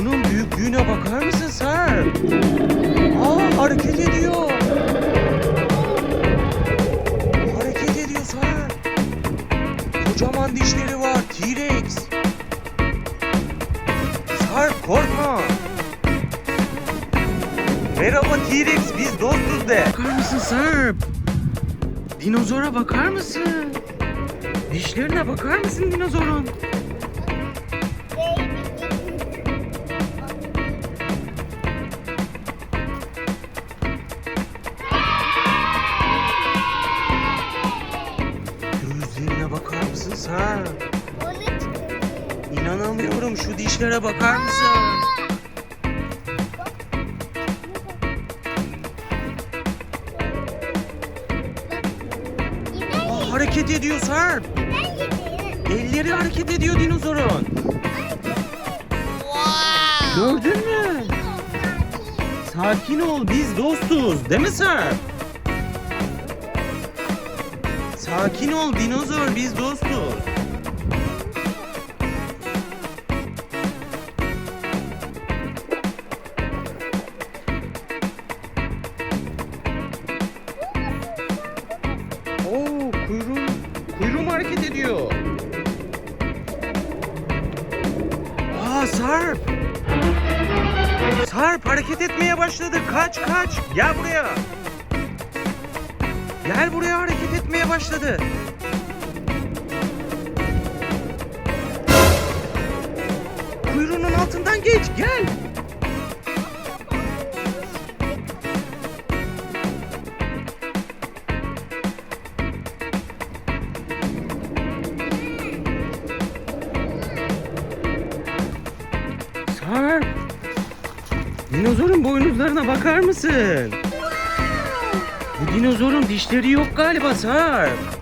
Şunun büyüklüğüne bakar mısın Sarp? Aa hareket ediyor. Hareket ediyor Sarp. Kocaman dişleri var T-Rex. Sarp korkma. Merhaba T-Rex biz dostuz de. Bakar mısın Sarp? Dinozora bakar mısın? Dişlerine bakar mısın dinozorun? Gözlerine bakar mısın Sarp? İnanamıyorum şu dişlere bakar mısın? Aa, hareket ediyor Sarp. Elleri hareket ediyor dinozorun. Gördün mü? Sakin ol biz dostuz değil mi Sarp? Sakin ol dinozor biz dostuz. Oo kuyruğum, kuyruğum hareket ediyor. Aa Sarp. Sarp hareket etmeye başladı. Kaç kaç. Gel buraya. Gel buraya hareket etmeye başladı. Kuyruğunun altından geç. Gel. Sarp. Dinozorun boynuzlarına bakar mısın? Bu dinozorun dişleri yok galiba Sarp.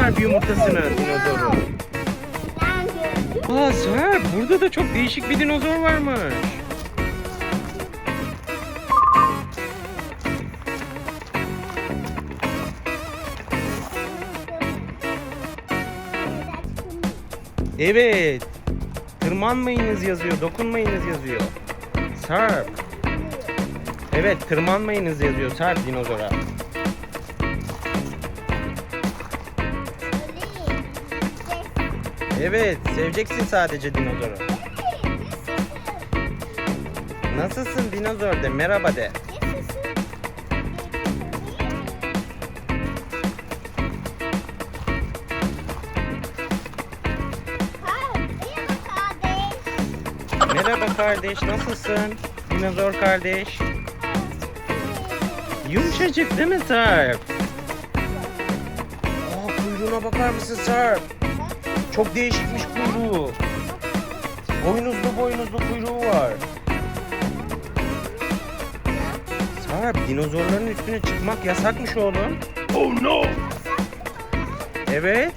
Gördün mü Sarp yumurtasını dinozorun? Aa Sarp burada da çok değişik bir dinozor varmış. Evet. Tırmanmayınız yazıyor, dokunmayınız yazıyor. Sarp. Evet, tırmanmayınız yazıyor Sarp dinozora. Evet, seveceksin sadece dinozoru. Nasılsın dinozor de, merhaba de. Merhaba kardeş, nasılsın? Dinozor kardeş. Yumuşacık değil mi Sarp? Aa, kuyruğuna bakar mısın Sarp? Çok değişikmiş kuyruğu. Boynuzlu boynuzlu kuyruğu var. Sarp, dinozorların üstüne çıkmak yasakmış oğlum. Oh no! Evet.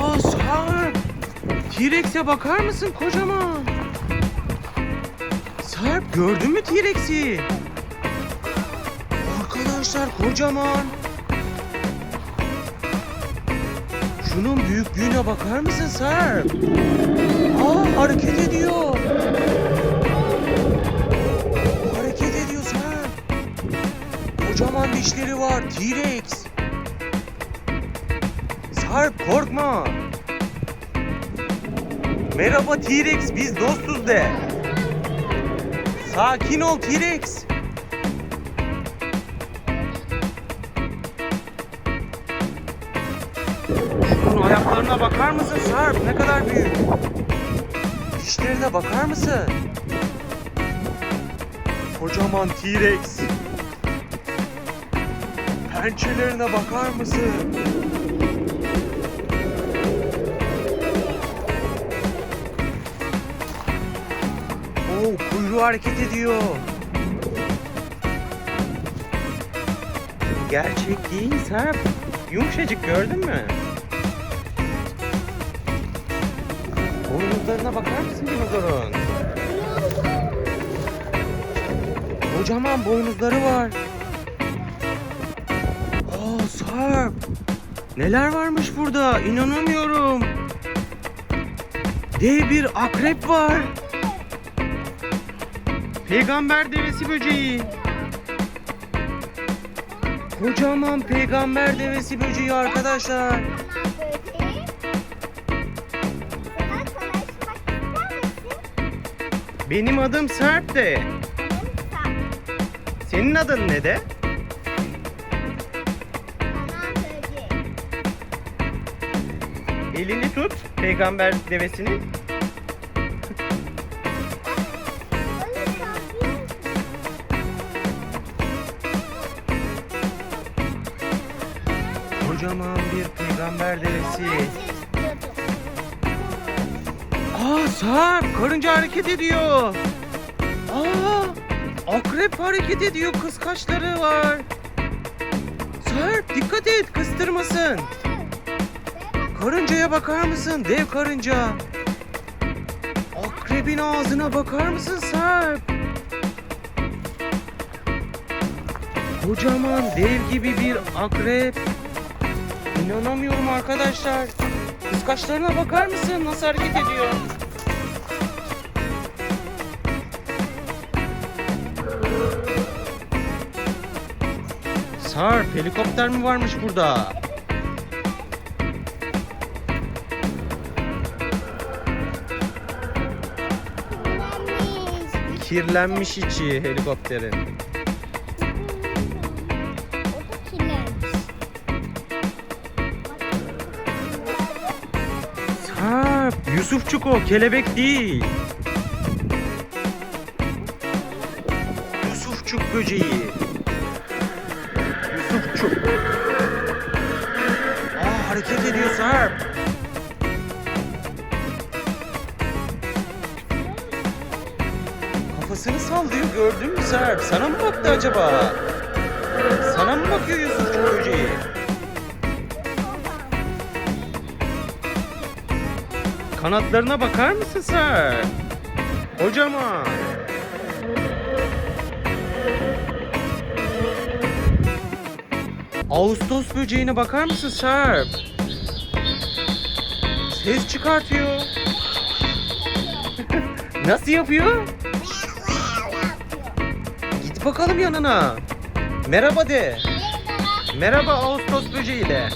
Aa Sarp! T-Rex'e bakar mısın kocaman? Sarp gördün mü T-Rex'i? Arkadaşlar kocaman. Şunun büyüklüğüne bakar mısın Sarp? Aa hareket ediyor. Hareket ediyor Sarp. Kocaman dişleri var T-Rex. Sarp korkma. Merhaba T-Rex biz dostuz de. Sakin ol T-Rex. Ayaklarına bakar mısın Sarp? Ne kadar büyük. Dişlerine bakar mısın? Kocaman T-Rex. Pençelerine bakar mısın? Kuyruğu hareket ediyor. Gerçek değil Serp. Yumuşacık gördün mü? Boynuzlarına bakar mısın dinozorun? Kocaman boynuzları var. Aa Sarp. Neler varmış burada? İnanamıyorum. Dev bir akrep var. Peygamber devesi böceği. Kocaman peygamber devesi böceği arkadaşlar. Benim adım Serp de. Senin adın ne de? Elini tut peygamber devesinin. Kocaman bir peygamber devesi. Sarp karınca hareket ediyor. Aa akrep hareket ediyor kıskaçları var. Sarp dikkat et kıstırmasın. Karıncaya bakar mısın? Dev karınca. Akrebin ağzına bakar mısın Sarp? Kocaman dev gibi bir akrep. İnanamıyorum arkadaşlar. Kıskaçlarına bakar mısın? Nasıl hareket ediyor? Sarp helikopter mi varmış burada? Kirlenmiş içi helikopterin. Sarp, Yusufçuk o, kelebek değil. Yusufçuk böceği. Aa hareket ediyor Sarp. Kafasını sallıyor gördün mü Sarp? Sana mı baktı acaba? Sana mı bakıyor Yusufçuk böceği? Kanatlarına bakar mısın sen? Kocaman. Ağustos böceğine bakar mısın Sarp? Ses çıkartıyor. Nasıl yapıyor? Git bakalım yanına. Merhaba de. Merhaba Ağustos böceği de.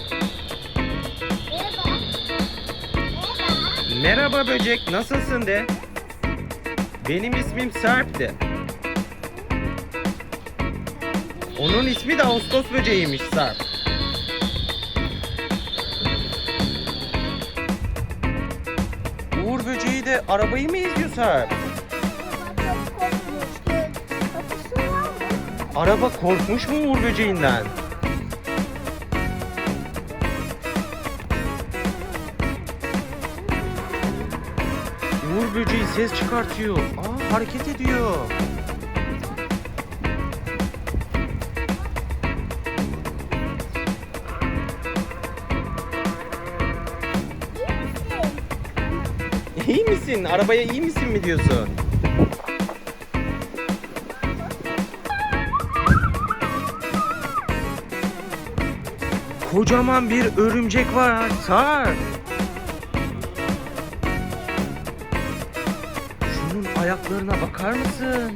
Merhaba böcek, nasılsın de? Benim ismim Sarp de. Onun ismi de Ağustos böceğiymiş Sarp. Uğur böceği de arabayı mı izliyor Sarp? Araba korkmuş mu Uğur böceğinden? Uğur böceği ses çıkartıyor. Aa hareket ediyor. Misin? Arabaya iyi misin mi diyorsun? Kocaman bir örümcek var. Sarp. Şunun ayaklarına bakar mısın?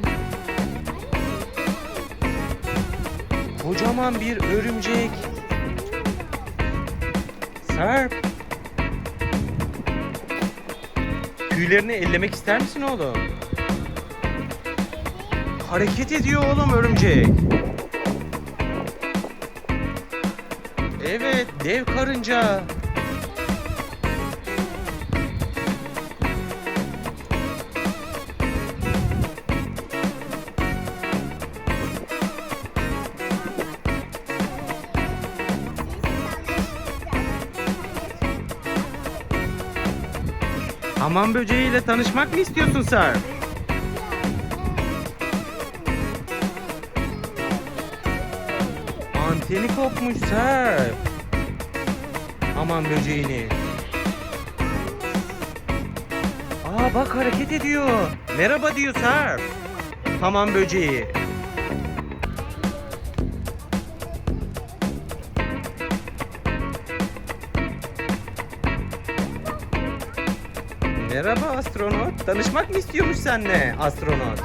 Kocaman bir örümcek. Sarp. Tüylerini ellemek ister misin oğlum? Hareket ediyor oğlum örümcek. Evet, dev karınca. Hamam böceğiyle tanışmak mı istiyorsun sen? Anteni kopmuş sen. Hamam böceğini. Aa bak hareket ediyor. Merhaba diyor Serp. Hamam böceği. Merhaba astronot. Tanışmak mı istiyormuş seninle astronot?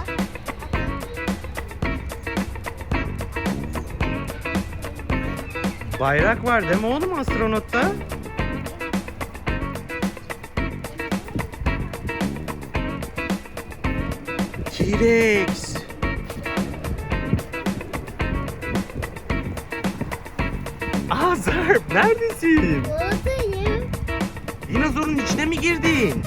Bayrak var değil mi oğlum astronotta? T-Rex. Aa Zarp neredesin? Buradayım. Dinozorun içine mi girdin?